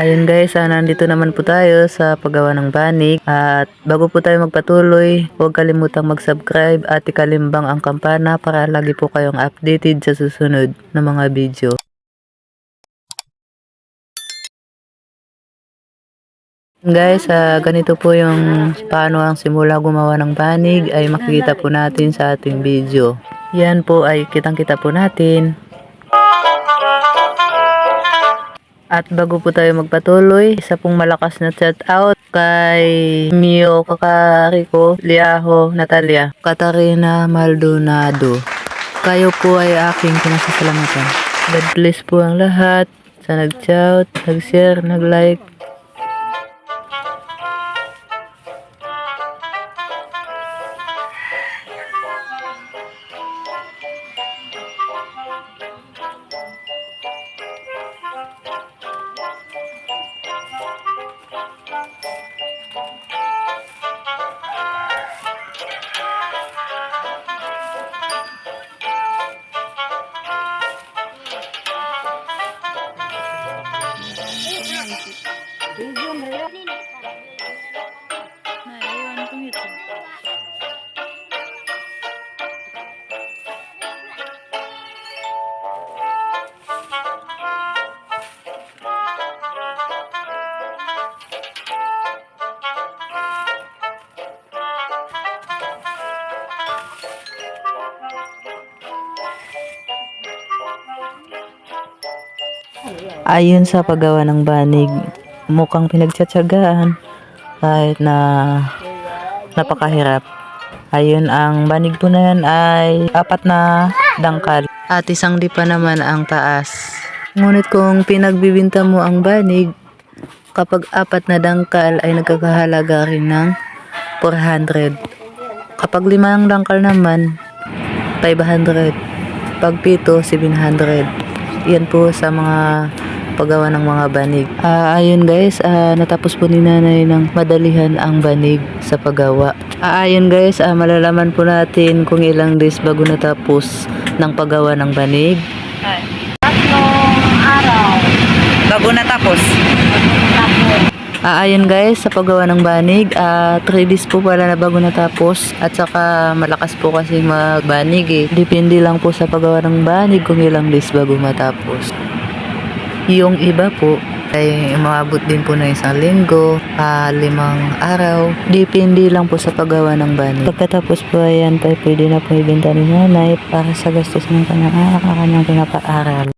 Ayun guys, ah, nandito naman po tayo sa paggawa ng banig. At bago po tayo magpatuloy, huwag kalimutang mag-subscribe at ikalimbang ang kampana para lagi po kayong updated sa susunod na mga video. Guys, ah, ganito po yung paano ang simula gumawa ng banig ay makikita po natin sa ating video. Yan po ay kitang-kita po natin. At bago po tayo magpatuloy, isa pong malakas na chat out kay Mio Kakariko Liaho Natalia Katarina Maldonado. Kayo po ay aking pinasasalamatan. God bless po ang lahat sa nag-shout, nag-share, nag-like. Ayon sa paggawa ng banig, mukhang pinagtsatsagaan kahit na napakahirap. Ayun, ang banig po na yan ay apat na dangkal at isang dipa naman ang taas. Ngunit kung pinagbibinta mo ang banig, kapag apat na dangkal ay nagkakahalaga rin ng 400. Kapag limang dangkal naman, 500. Pag pito, 700. Yan po sa mga paggawa ng mga banig. Ah, ayun guys, ah, natapos po ni nanay ng madalihan ang banig sa paggawa. Ah, ayun guys, ah, malalaman po natin kung ilang days bago natapos ng paggawa ng banig. Tatlong araw. Bago natapos? Ah, ayun guys, sa paggawa ng banig, ah 3 days po pala na bago natapos at saka malakas po kasi magbanig eh. Depende lang po sa paggawa ng banig kung ilang days bago matapos. Yung iba po ay umabot din po na isang linggo, ah, limang araw. Depende lang po sa paggawa ng banig. Pagkatapos po ayan, pa pwede na po ibenta ni nanay para sa gastos ng kanyang anak na kanyang pinapaaral.